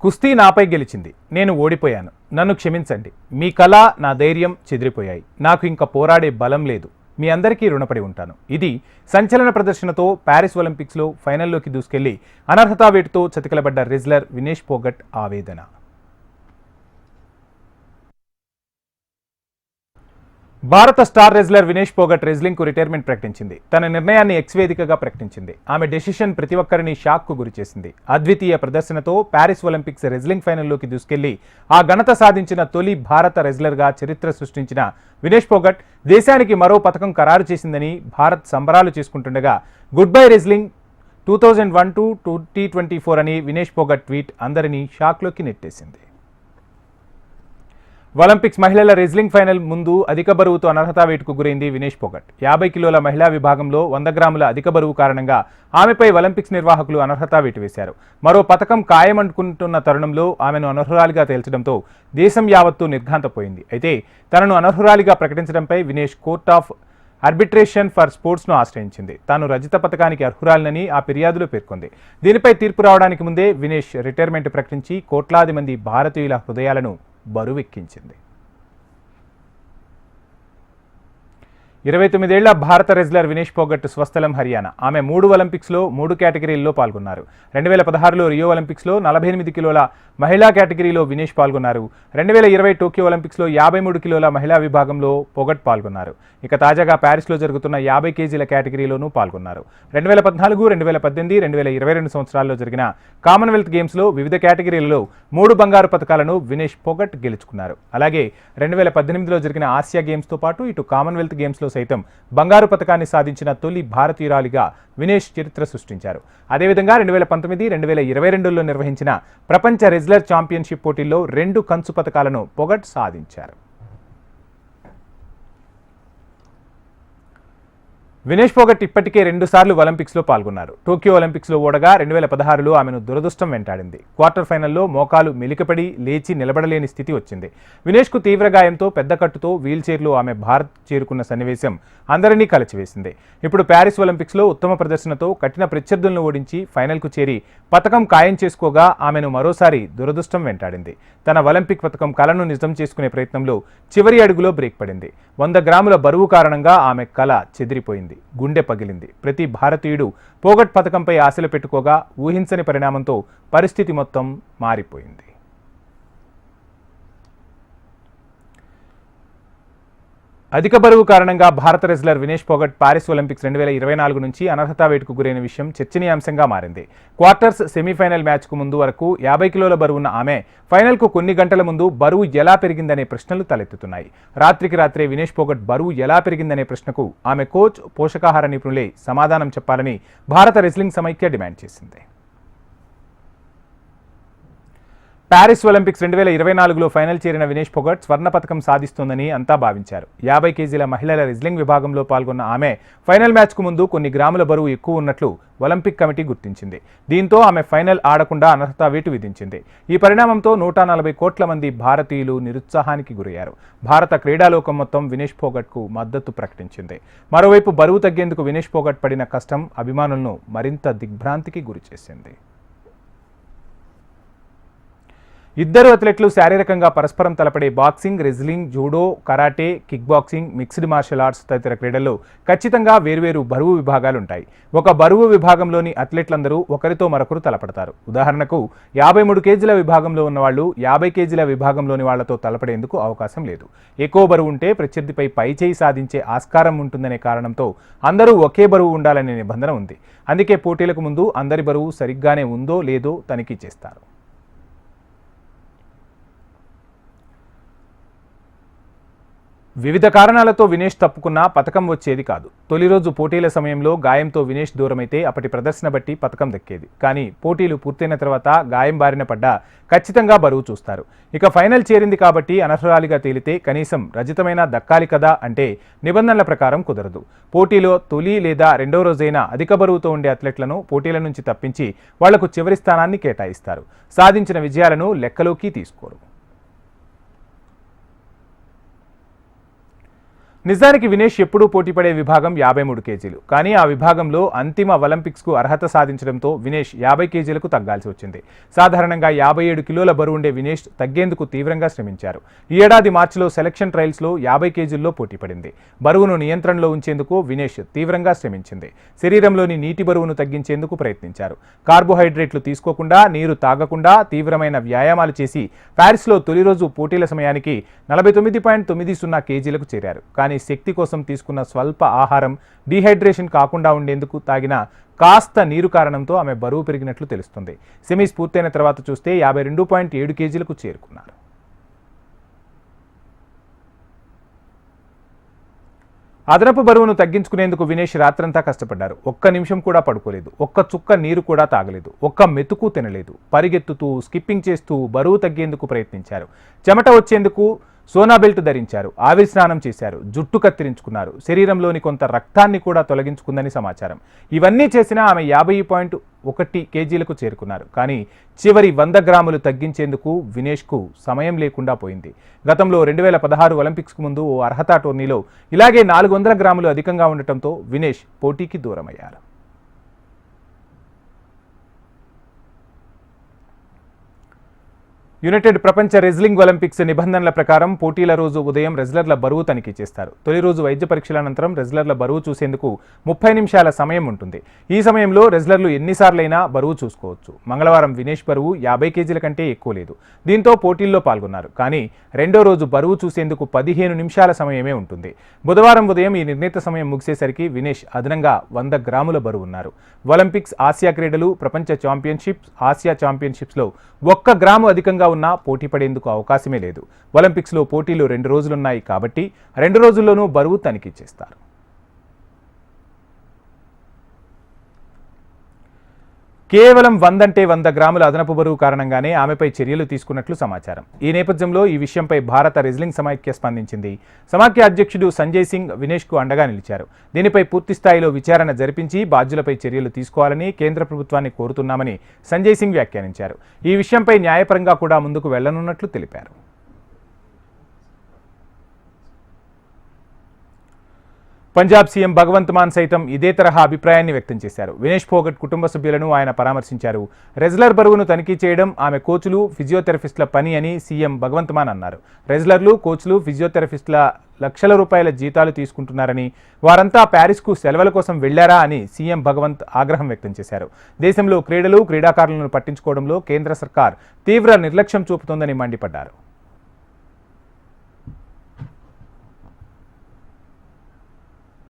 కుస్తీ నాపై గెలిచింది. నేను ఓడిపోయాను. నన్ను క్షమించండి. మీ కళ నా ధైర్యం చెదిరిపోయాయి. నాకు ఇంకా పోరాడే బలం లేదు. మీ అందరికీ రుణపడి ఉంటాను. ఇది సంచలన ప్రదర్శనతో ప్యారిస్ ఒలింపిక్స్లో ఫైనల్లోకి దూసుకెళ్ళి అనర్హతా వేటుతో చతికిలబడ్డ రెజ్లర్ వినేష్ పోగట్ ఆవేదన. భారత స్టార్ రెజ్లర్ వినేష్ పోగట్ రెజ్లింగ్కు రిటైర్మెంట్ ప్రకటించింది. తన నిర్ణయాన్ని ఎక్స్వేదికగా ప్రకటించింది. ఆమె డెసిషన్ ప్రతి ఒక్కరిని షాక్కు గురిచేసింది అద్వితీయ ప్రదర్శనతో ప్యారిస్ ఒలింపిక్స్ రెజ్లింగ్ ఫైనల్లోకి దూసుకెళ్ళి ఆ ఘనత సాధించిన తొలి భారత రెజ్లర్గా చరిత్ర సృష్టించిన వినేష్ పోగట్ దేశానికి మరో పథకం ఖరారు చేసిందని భారత్ సంబరాలు చేసుకుంటుండగా good bye wrestling two thousand one to twenty twenty four అని వినేష్ పోగట్ ట్వీట్ అందరినీ షాక్లోకి నెట్టేసింది. ఒలింపిక్స్ మహిళల రెజ్లింగ్ ఫైనల్ ముందు అధిక బరువుతో అనర్హతా వేటుకు గురైంది వినేష్ పొగట్. యాభై కిలోల మహిళా విభాగంలో వంద గ్రాముల అధిక బరువు కారణంగా ఆమెపై ఒలింపిక్స్ నిర్వాహకులు అనర్హతా వేటు వేశారు. మరో పథకం ఖాయమంటుకుంటున్న తరుణంలో ఆమెను అనర్హురాలిగా తేల్చడంతో దేశం యావత్తు నిర్ఘాంతపోయింది. అయితే తనను అనర్హురాలిగా ప్రకటించడంపై Vinesh court of arbitration for స్పోర్ట్స్ను ఆశ్రయించింది. తాను రజిత పథకానికి అర్హురాలనని ఆ ఫిర్యాదులో పేర్కొంది. దీనిపై తీర్పు రావడానికి ముందే వినేష్ రిటైర్మెంట్ ప్రకటించి కోట్లాది మంది భారతీయుల హృదయాలను బరువెక్కించింది. ఇరవై తొమ్మిదేళ్ళ భారత రెజ్లర్ వినేష్ పోగట్ స్వస్థలం హర్యానా. ఆమె మూడు ఒలింపిక్స్లో మూడు కేటగిరీల్లో పాల్గొన్నారు. రెండు వేల పదహారులో రియో ఒలింపిక్స్లో నలభై ఎనిమిది కిలోల మహిళా కేటగిరీలో వినేష్ పాల్గొన్నారు. రెండు వేల ఇరవై టోక్యో ఒలింపిక్స్లో యాభై మూడు కిలోల మహిళా విభాగంలో పొగట్ పాల్గొన్నారు. ఇక తాజాగా ప్యారిస్లో జరుగుతున్న యాభై కేజీల కేటగిరీలోనూ పాల్గొన్నారు. రెండు వేల పద్నాలుగు రెండు వేల పద్దెనిమిది రెండు వేల ఇరవై రెండు సంవత్సరాల్లో జరిగిన కామన్వెల్త్ గేమ్స్లో వివిధ కేటగిరీలలో మూడు బంగారు పథకాలను వినేష్ పొగట్ గెలుచుకున్నారు. అలాగే రెండు వేల పద్దెనిమిదిలో జరిగిన ఆసియా గేమ్స్తో పాటు ఇటు కామన్వెల్త్ గేమ్స్లో సైతం బంగారు పథకాన్ని సాధించిన తొలి భారతీయురాలిగా వినేష్ చరిత్ర సృష్టించారు. అదేవిధంగా రెండు వేల పంతొమ్మిది రెండు వేల ఇరవై రెండులో నిర్వహించిన ప్రపంచ రెజ్లర్ ఛాంపియన్షిప్ పోటీల్లో రెండు కంచు పథకాలను పొగట్ సాధించారు. వినేష్ పోగట్ ఇప్పటికే రెండుసార్లు ఒలింపిక్స్లో పాల్గొన్నారు. టోక్యో ఒలింపిక్స్లో ఓడగా రెండు వేల పదహారులో ఆమెను దురదృష్టం వెంటాడింది. క్వార్టర్ ఫైనల్లో మోకాలు మెలికపడి లేచి నిలబడలేని స్థితి వచ్చింది. వినేష్కు తీవ్ర గాయంతో పెద్ద కట్టుతో వీల్చైర్లో ఆమె భారత్ చేరుకున్న సన్నివేశం అందరినీ కలిచివేసింది. ఇప్పుడు ప్యారిస్ ఒలింపిక్స్లో ఉత్తమ ప్రదర్శనతో కఠిన ప్రత్యర్థులను ఓడించి ఫైనల్కు చేరి పథకం ఖాయం చేసుకోగా ఆమెను మరోసారి దురదృష్టం వెంటాడింది. తన ఒలింపిక్ పథకం కలను నిజం చేసుకునే ప్రయత్నంలో చివరి అడుగులో బ్రేక్ పడింది. వంద గ్రాముల బరువు కారణంగా ఆమె కళ చెదిరిపోయింది. గుండె పగిలింది. ప్రతి భారతీయుడు పోగట్ పథకంపై ఆశలు పెట్టుకోగా ఊహించని పరిణామంతో పరిస్థితి మొత్తం మారిపోయింది. అధిక బరువు కారణంగా భారత wrestler Vinesh Phogat Paris Olympics రెండు వేల ఇరవై నాలుగు నుంచి అనర్హతా వేటుకు గురైన విషయం చర్చనీయాంశంగా మారింది. క్వార్టర్స్ సెమీఫైనల్ మ్యాచ్కు ముందు వరకు యాభై కిలోల బరువున్న ఆమె ఫైనల్కు కొన్ని గంటల ముందు బరువు ఎలా పెరిగిందనే ప్రశ్నలు తలెత్తుతున్నాయి. రాత్రికి రాత్రే వినేష్ పోగట్ బరువు ఎలా పెరిగిందనే ప్రశ్నకు ఆమె కోచ్ పోషకాహార నిపుణులే సమాధానం చెప్పాలని భారత రెజ్లింగ్ సమైక్య డిమాండ్ చేసింది. ప్యారిస్ ఒలింపిక్స్ రెండు వేల ఇరవై నాలుగులో ఫైనల్ చేరిన వినేష్ పొగట్ స్వర్ణ పథకం సాధిస్తోందని అంతా భావించారు. యాభై కేజీల మహిళల రెజ్లింగ్ విభాగంలో పాల్గొన్న ఆమె ఫైనల్ మ్యాచ్కు ముందు కొన్ని గ్రాముల బరువు ఎక్కువ ఉన్నట్లు ఒలింపిక్ కమిటీ గుర్తించింది. దీంతో ఆమె ఫైనల్ ఆడకుండా అనర్హత వేటు విధించింది. ఈ పరిణామంతో నూట నలభై కోట్ల మంది భారతీయులు నిరుత్సాహానికి గురయ్యారు. భారత క్రీడాలోకం మొత్తం వినేష్ పోగట్కు మద్దతు ప్రకటించింది. మరోవైపు బరువు తగ్గేందుకు వినేష్ పోగట్ పడిన కష్టం అభిమానులను మరింత దిగ్భ్రాంతికి గురిచేసింది. ఇద్దరు అథ్లెట్లు శారీరకంగా పరస్పరం తలపడే boxing wrestling judo karate kick boxing mixed martial arts తదితర క్రీడల్లో ఖచ్చితంగా వేర్వేరు బరువు విభాగాలు ఉంటాయి ఒక బరువు విభాగంలోని అథ్లెట్లందరూ ఒకరితో మరొకరు తలపడతారు. ఉదాహరణకు యాభై మూడు కేజీల విభాగంలో ఉన్న వాళ్ళు యాభై కేజీల విభాగంలోని వాళ్ళతో తలపడేందుకు అవకాశం లేదు. ఎక్కువ బరువు ఉంటే ప్రత్యర్థిపై పైచేయి సాధించే ఆస్కారం ఉంటుందనే కారణంతో అందరూ ఒకే బరువు ఉండాలనే నిబంధన ఉంది. అందుకే పోటీలకు ముందు అందరి బరువు సరిగ్గానే ఉందో లేదో తనిఖీ చేస్తారు. వివిధ కారణాలతో వినేష్ తప్పుకున్నా పథకం వచ్చేది కాదు. తొలి రోజు పోటీల సమయంలో గాయంతో వినేష్ దూరమైతే అప్పటి ప్రదర్శన బట్టి పథకం దక్కేది. కానీ పోటీలు పూర్తయిన తర్వాత గాయం బారిన పడ్డా ఖచ్చితంగా బరువు చూస్తారు. ఇక ఫైనల్ చేరింది కాబట్టి అనర్హరాలిగా తేలితే కనీసం రజితమైన దక్కాలి కదా అంటే నిబంధనల ప్రకారం కుదరదు. పోటీలో తొలి లేదా రెండో రోజైనా అధిక బరువుతో ఉండే అథ్లెట్లను పోటీల నుంచి తప్పించి వాళ్ళకు చివరి స్థానాన్ని కేటాయిస్తారు. సాధించిన విజయాలను లెక్కలోకి తీసుకోరు. నిజానికి వినేష్ ఎప్పుడూ పోటీపడే విభాగం యాభై మూడు కేజీలు. కానీ ఆ విభాగంలో అంతిమ ఒలింపిక్స్కు అర్హత సాధించడంతో వినేష్ యాభై కేజీలకు తగ్గాల్సి వచ్చింది. సాధారణంగా యాభై ఏడు కిలోల బరువు ఉండే వినేష్ తగ్గేందుకు తీవ్రంగా శ్రమించారు. ఈ ఏడాది మార్చిలో సెలక్షన్ ట్రయల్స్లో యాభై కేజీల్లో పోటీపడింది బరువును నియంత్రణలో ఉంచేందుకు వినేష్ తీవ్రంగా శ్రమించింది. శరీరంలోని నీటి బరువును తగ్గించేందుకు ప్రయత్నించారు. కార్బోహైడ్రేట్లు తీసుకోకుండా నీరు తాగకుండా తీవ్రమైన వ్యాయామాలు చేసి ప్యారిస్లో తొలి రోజు పోటీల సమయానికి నలభై తొమ్మిది పాయింట్ తొమ్మిది సున్నా కేజీలకు చేరారు. కానీ శక్తి కోసం తీసుకున్న స్వల్ప ఆహారం డీహైడ్రేషన్ కాకుండా ఉండేందుకు తాగిన కాస్త నీరు కారణంతో ఆమె బరువు పెరిగినట్లు తెలుస్తుంది. సెమీస్ పూర్తయిన తర్వాత చూస్తే యాభై రెండు పాయింట్ ఏడు కేజీలకు చేరుకున్నారు. అదనపు బరువును తగ్గించుకునేందుకు వినేష్ రాత్రంతా కష్టపడ్డారు. ఒక్క నిమిషం కూడా పడుకోలేదు. ఒక్క చుక్క నీరు కూడా తాగలేదు. ఒక్క మెతుకు తినలేదు. పరిగెత్తుతూ స్కిప్పింగ్ చేస్తూ బరువు తగ్గేందుకు ప్రయత్నించారు. చెమట వచ్చేందుకు సోనా బెల్ట్ ధరించారు ఆవిరి స్నానం చేశారు జుట్టు కత్తిరించుకున్నారు. శరీరంలోని కొంత రక్తాన్ని కూడా తొలగించుకుందని సమాచారం. ఇవన్నీ చేసినా ఆమె యాభై పాయింట్ ఒకటి కేజీలకు చేరుకున్నారు. కానీ చివరి వంద గ్రాములు తగ్గించేందుకు వినేష్కు సమయం లేకుండా పోయింది. గతంలో రెండు వేల పదహారు ఒలింపిక్స్కు ముందు ఓ అర్హత టోర్నీలో ఇలాగే నాలుగు వందల గ్రాములు అధికంగా ఉండటంతో వినేష్ పోటీకి దూరమయ్యారు. యునైటెడ్ ప్రపంచ రెజ్లింగ్ ఒలింపిక్స్ నిబంధనల ప్రకారం పోటీల రోజు ఉదయం రెజ్లర్ల బరువు తనిఖీ చేస్తారు. తొలి రోజు వైద్య పరీక్షల అనంతరం రెజ్లర్ల బరువు చూసేందుకు ముప్పై నిమిషాల సమయం ఉంటుంది. ఈ సమయంలో రెజ్లర్లు ఎన్నిసార్లైనా బరువు చూసుకోవచ్చు. మంగళవారం వినేష్ బరువు యాభై కేజీల కంటే ఎక్కువ లేదు. దీంతో పోటీల్లో పాల్గొన్నారు. కానీ రెండో రోజు బరువు చూసేందుకు పదిహేను నిమిషాల సమయమే ఉంటుంది. బుధవారం ఉదయం ఈ నిర్ణీత సమయం ముగిసేసరికి వినేష్ అదనంగా వంద గ్రాముల బరువు ఉన్నారు. ఒలింపిక్స్ ఆసియా క్రీడలు ప్రపంచ ఛాంపియన్షిప్స్ ఆసియా ఛాంపియన్షిప్స్లో ఒక్క గ్రాము అధికంగా ఉన్నా పోటీ పడేందుకు అవకాశమే లేదు. ఒలింపిక్స్లో పోటీలు రెండు రోజులున్నాయి కాబట్టి రెండు రోజుల్లోనూ బరువు తనిఖీ చేస్తారు. కేవలం వందంటే వంద గ్రాముల అదనపు బరువు కారణంగానే ఆమెపై చర్యలు తీసుకున్నట్లు సమాచారం. ఈ నేపథ్యంలో ఈ విషయంపై భారత రెజ్లింగ్ సమాఖ్య స్పందించింది. సమాఖ్య అధ్యక్షుడు సంజయ్ సింగ్ వినేష్కు అండగా నిలిచారు. దీనిపై పూర్తి స్థాయిలో విచారణ జరిపించి బాధ్యులపై చర్యలు తీసుకోవాలని కేంద్ర ప్రభుత్వాన్ని కోరుతున్నామని సంజయ్ సింగ్ వ్యాఖ్యానించారు. ఈ విషయంపై న్యాయపరంగా కూడా ముందుకు వెళ్ళనున్నట్లు తెలిపారు. పంజాబ్ సీఎం భగవంత్ మాన్ సైతం ఇదే తరహా అభిప్రాయాన్ని వ్యక్తం చేశారు. వినేష్ ఫోగట్ కుటుంబ సభ్యులను ఆయన పరామర్శించారు. రెజ్లర్ బరువును తనిఖీ చేయడం ఆమె కోచ్లు ఫిజియోథెరపిస్టుల పని అని సీఎం భగవంత్ మాన్ అన్నారు. రెజ్లర్లు కోచ్లు ఫిజియోథెరపిస్టుల లక్షల రూపాయల జీతాలు తీసుకుంటున్నారని వారంతా ప్యారిస్కు సెలవుల కోసం వెళ్ళారా అని సీఎం భగవంత్ ఆగ్రహం వ్యక్తం చేశారు. దేశంలో క్రీడలు క్రీడాకారులను పట్టించుకోవడంలో కేంద్ర సర్కార్ తీవ్ర నిర్లక్ష్యం చూపుతోందని మండిపడ్డారు.